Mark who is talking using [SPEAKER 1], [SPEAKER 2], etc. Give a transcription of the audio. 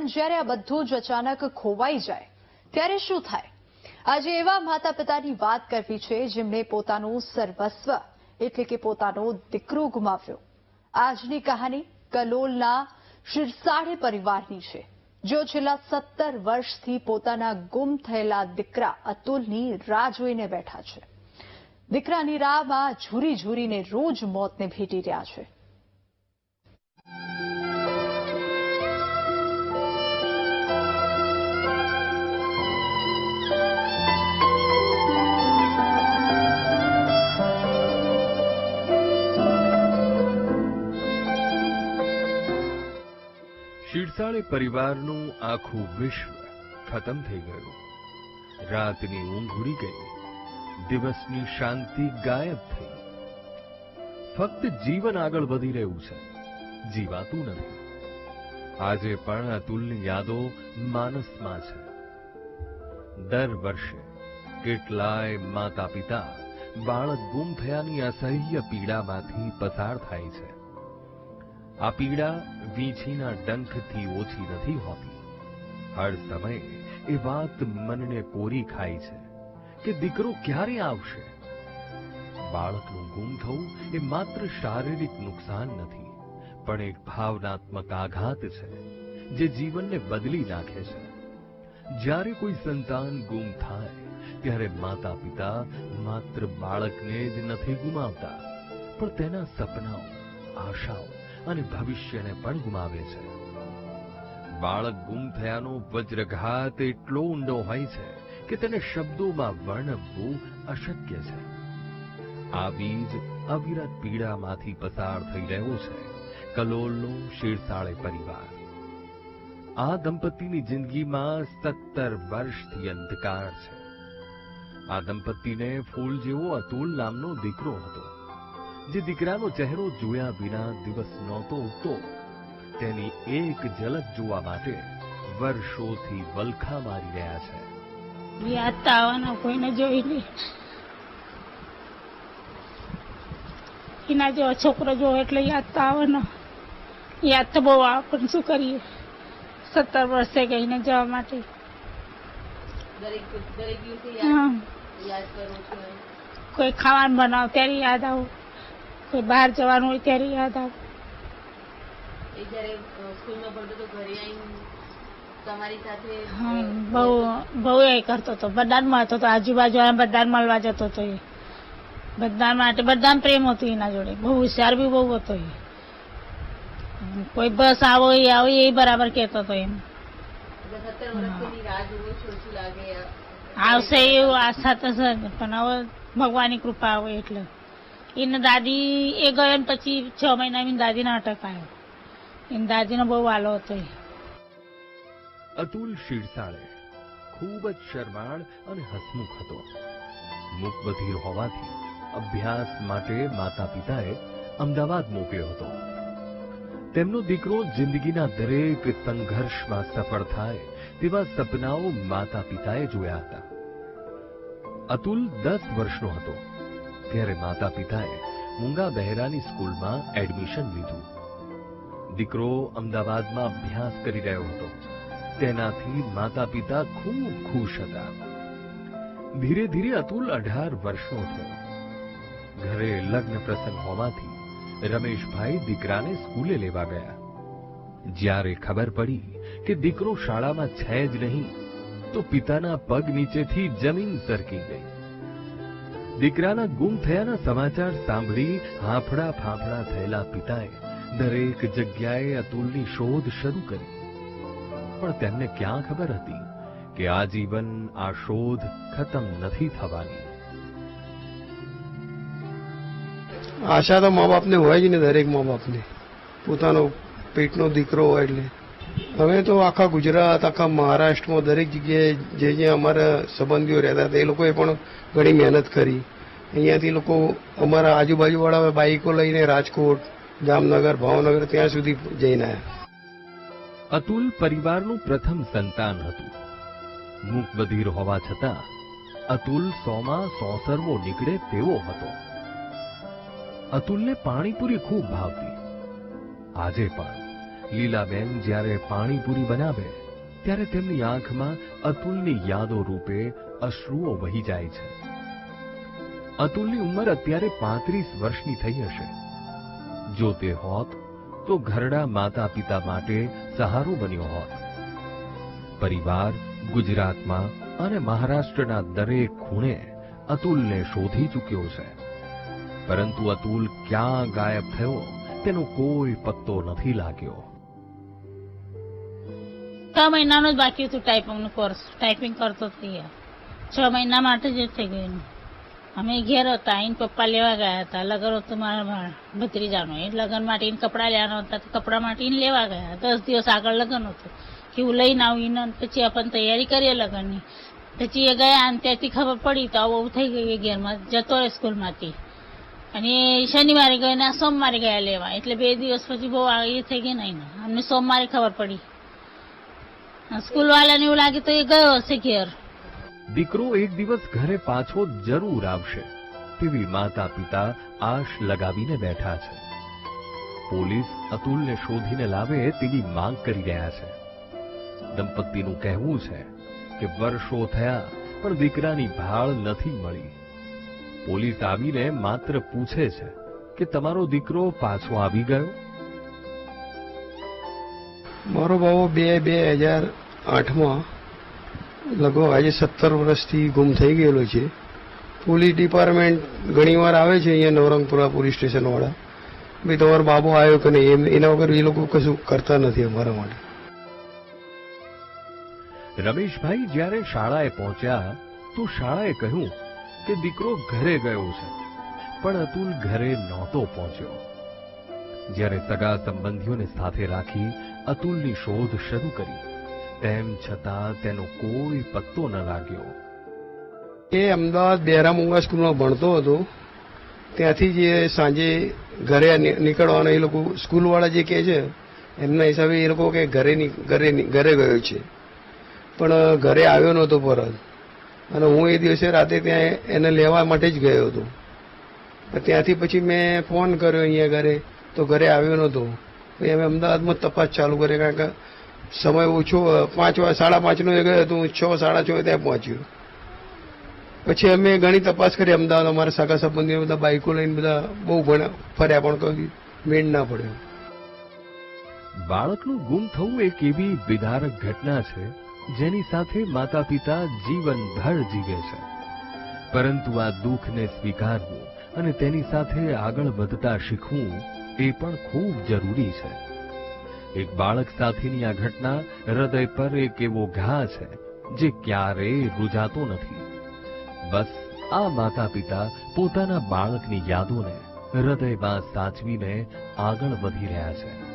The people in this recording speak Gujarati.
[SPEAKER 1] પણ જ્યારે આ બધું જ અચાનક ખોવાઈ જાય, ત્યારે શું થાય? આજે એવા માતા પિતાની વાત કરવી છે જેમણે પોતાનું સર્વસ્વ, એટલે કે પોતાનો દીકરો ગુમાવ્યો. આજની કહાની કલોલના શિરસાડે પરિવારની છે જેઓ છેલ્લા સત્તર વર્ષથી પોતાના ગુમ થયેલા દીકરા અતુલની રાહ જોઈને બેઠા છે. દીકરાની રાહમાં ઝૂરી ઝૂરીને રોજ મોતને ભેટી રહ્યા છે.
[SPEAKER 2] શીરસાળે પરિવારનું આખું વિશ્વ ખતમ થઈ ગયું. રાતની ઊંઘ ઉડી ગઈ. દિવસની શાંતિ ગાયબ થઈ. ફક્ત જીવન આગળ વધી રહ્યું છે. જીવાતું નથી. આજે પણ અતુલની યાદો માનસમાં છે. દર વર્ષે કેટલાય માતા પિતા બાળક ગુમ થયાની અસહ્ય પીડામાંથી પસાર થાય છે. આ પીડા વીંછીના ડંખથી ઓછી નથી હોતી. હર સમયે એ વાત મનને કોરી ખાય છે કે દીકરો ક્યારે આવશે? બાળકનું ગુમ થવું એ માત્ર શારીરિક નુકસાન નથી, પણ એક ભાવનાત્મક આઘાત છે જે જીવનને બદલી નાખે છે. જ્યારે કોઈ સંતાન ગુમ થાય, ત્યારે માતા પિતા માત્ર બાળકને જ નથી ગુમાવતા, પણ તેના સપનાઓ, આશાઓ અને ભવિષ્યને પણ ગુમાવે છે. બાળક ગુમ થયાનો વજ્રઘાત એટલો ઊંડો હોય છે કે તેને શબ્દોમાં વર્ણવવું અશક્ય છે. આવી જ અવિરત પીડામાંથી પસાર થઈ રહ્યો છે, કલોલનો શિરસાળે પરિવાર. આ દંપતીની જિંદગીમાં સત્તર વર્ષથી અંધકાર છે. આ દંપતીને ફૂલ જેવો અતુલ નામનો દીકરો હતો. જે દીકરાનો ચહેરો જોયા વિના દિવસ નહોતો ઉગતો. તેની એક ઝલક જોવા માટે વર્ષોથી વલખા મારી રહ્યા છે.
[SPEAKER 3] યાદ તો આવવાના કોઈને જોઈ નહીં એના જેવો છોકરો જોવો એટલે યાદ તો આવવાનો. યાદ તો બહુ આવે પણ શું કરીએ? સત્તર વર્ષે ગઈને જવા માટે. કોઈ ખાવાનું બનાવ ત્યારે યાદ આવું. કોઈ બહાર જવાનું હોય ત્યારે યાદ આવું.
[SPEAKER 4] એ
[SPEAKER 3] બહુ બહુ એ કરતો હતો બધામાં હતો તો આજુબાજુ બધા મળવા જતો હતો એ. બધા માટે બધા પ્રેમ હતો એના જોડે. બહુ હોશિયાર બી બહુ હતો એ. કોઈ બસ આવો એ આવો એ બરાબર કહેતો હતો એમ. આવશે એવું આશા તો પણ હવે ભગવાનની કૃપા આવે એટલે. એને દાદી એ ગયો ને પછી છ મહિના એની દાદીને અટક આવ્યો એની દાદીનો બહુ વાલો હતો
[SPEAKER 2] અતુલ શિરસાળે ખૂબ જ શરમાળ અને હસમુખ હતો. મુખ બધીર હોવાથી અભ્યાસ માટે માતા પિતાએ અમદાવાદ મોકલ્યો હતો. તેમનો દીકરો જિંદગીના દરેક સંઘર્ષમાં સફળ થાય તેવા સપનાઓ માતા પિતાએ જોયા હતા. અતુલ દસ વર્ષનો હતો. ત્યારે માતા પિતાએ મૂંગા બહેરાની સ્કૂલમાં એડમિશન લીધું. દીકરો અમદાવાદમાં અભ્યાસ કરી રહ્યો હતો. તેનાથી માતા પિતા ખૂબ ખુશ હતા. ધીરે ધીરે અતુલ અઢાર વર્ષનો થયો. ઘરે લગ્ન પ્રસંગ હોવાથી રમેશભાઈ દીકરાને સ્કૂલે લેવા ગયા. જ્યારે ખબર પડી કે દીકરો શાળામાં છે જ નહીં, તો પિતાના પગ નીચેથી જમીન સરકી ગઈ. દીકરાના ગુમ થયાના સમાચાર સાંભળી હાંફળા ફાંફળા થયેલા પિતાએ દરેક જગ્યાએ અતુલની શોધ શરૂ કરી. પણ તેમને ક્યાં ખબર હતી કે આજીવન આ શોધ ખતમ નથી થવાની?
[SPEAKER 5] આશા તો મા બાપને હોય જ ને દરેક મા બાપને. પોતાનો પેટનો દીકરો હોય એટલે. હવે તો આખા ગુજરાત, આખા મહારાષ્ટ્રમાં દરેક જગ્યાએ જે જે અમારા સંબંધીઓ રહેતા હતા, એ લોકોએ પણ ઘણી મહેનત કરી. અહીંયાથી લોકો અમારા આજુબાજુવાળા બાઈકો લઈને રાજકોટ, જામનગર, ભાવનગર ત્યાં સુધી જઈને આવ્યા.
[SPEAKER 2] અતુલ પરિવારનું પ્રથમ સંતાન હતું. મૂક બધીર હોવા છતાં અતુલ સોમાં સોસરવો નીકળે તેવો હતો. અતુલને પાણીપુરી ખૂબ ભાવતી. આજે પણ લીલાબેન જ્યારે પાણીપુરી બનાવે, ત્યારે તેમની આંખમાં અતુલની યાદો રૂપે અશ્રુઓ વહી જાય છે. અતુલની ઉંમર અત્યારે પાંત્રીસ વર્ષની થઈ હશે. જો તે હોત, તો ઘરડા માતા પિતા માટે સહારો બન્યો હોત. પરિવાર, ગુજરાતમાં અને મહારાષ્ટ્રના દરેક ખૂણે અતુલને શોધી ચૂક્યો છે. પરંતુ અતુલ ક્યાં ગાયબ થયો, તેનો કોઈ પત્તો નથી લાગ્યો.
[SPEAKER 3] છ મહિનાનું જ બાકી હતું ટાઈપિંગનો કોર્સ ટાઈપિંગ કરતો હતો. છ મહિના માટે જ થઈ ગયું અમે ઘેર હતા એને પપ્પા લેવા ગયા હતા. લગન હતું મારા ભત્રીજાનો. એ લગન માટે એને કપડાં લેવાના હતા તો કપડાં માટે એને લેવા ગયા. દસ દિવસ આગળ લગન હતું. કે હું લઈને આવું એને પછી આપણને તૈયારી કરીએ લગનની. પછી એ ગયા અને ત્યાંથી ખબર પડી તો આવું થઈ ગયું ઘેરમાં. જતો રહે સ્કૂલમાંથી. અને શનિવારે ગયા ને સોમવારે ગયા લેવા. એટલે બે દિવસ પછી બહુ એ થઈ ગઈ ને અમને સોમવારે ખબર પડી. સ્કૂલ વાળાને એવું લાગે તો એ ગયો હશે ઘેર.
[SPEAKER 2] દીકરો એક દિવસ ઘરે પાછો જરૂર આવશે. તેવી માતા પિતા આશ લગાવીને બેઠા છે. પોલીસ અતુલને શોધીને લાવે તેવી માંગ કરી રહ્યા છે. દંપતીનું કહેવું છે કે વર્ષો થયા, પણ દીકરાની ભાળ નથી મળી. પોલીસ આવીને માત્ર પૂછે છે કે તમારો દીકરો પાછો આવી ગયો?
[SPEAKER 5] મારો બાબો બે બે હજાર આઠમાં લગભગ આજે સત્તર વર્ષથી ગુમ થઈ ગયેલો છે. પોલીસ ડિપાર્ટમેન્ટ ઘણીવાર આવે છે અહીંયા નવરંગપુરા પોલીસ સ્ટેશન વાળા ભાઈ, તમારો બાબો આવ્યો કે નહીં? એના વગર એ લોકો કશું કરતા નથી અમારા માટે.
[SPEAKER 2] રમેશભાઈ, જ્યારે શાળાએ પહોંચ્યા, તો શાળાએ કહ્યું કે દીકરો ઘરે ગયો છે, પણ અતુલ ઘરે નહોતો પહોંચ્યો. જ્યારે સગા સંબંધીઓને સાથે રાખી અતુલની શોધ શરૂ કરી. તેમ છતાં તેનો કોઈ પત્તો ન લાગ્યો.
[SPEAKER 5] એ અમદાવાદ બહેરામુંગા સ્કૂલમાં ભણતો હતો. ત્યાંથી જે સાંજે ઘરે નીકળવાનો એ લોકો સ્કૂલવાળા જે કહે છે, એમના હિસાબે એ લોકો કે ઘરે ઘરે ઘરે ગયો છે. પણ ઘરે આવ્યો નહોતો પરત. અને હું એ દિવસે રાતે ત્યાં એને લેવા માટે જ ગયો હતો. ત્યાંથી પછી મેં ફોન કર્યો અહીંયા ઘરે, તો ઘરે આવ્યો નહોતો. પછી અમે અમદાવાદમાં તપાસ ચાલુ કરી કારણ કે સમય ઓછો પાંચ સાડા પાંચનો એ ગયો હતો છ, સાડા છ ત્યાં પહોંચ્યો. પછી અમે ઘણી તપાસ કરી અમદાવાદ, અમારા સગા સંબંધીઓ બધા બાઇકો લઈને બધા બહુ ફર્યા પણ કોઈ મેળ ના પડ્યો.
[SPEAKER 2] બાળકનું ગુમ થવું એક એવી વિદારક ઘટના છે, જેની સાથે માતા પિતા જીવનભર જીવે છે. પરંતુ આ દુઃખને સ્વીકારવું અને તેની સાથે આગળ વધતા શીખવું એ પણ ખૂબ જરૂરી છે. એક બાળક સાથેની આ ઘટના હૃદય પર એક એવો ઘા છે, જે ક્યારેય રૂજાતો નથી. બસ આ માતા પિતા પોતાના બાળકની યાદોને હૃદયમાં સાચવીને આગળ વધી રહ્યા છે.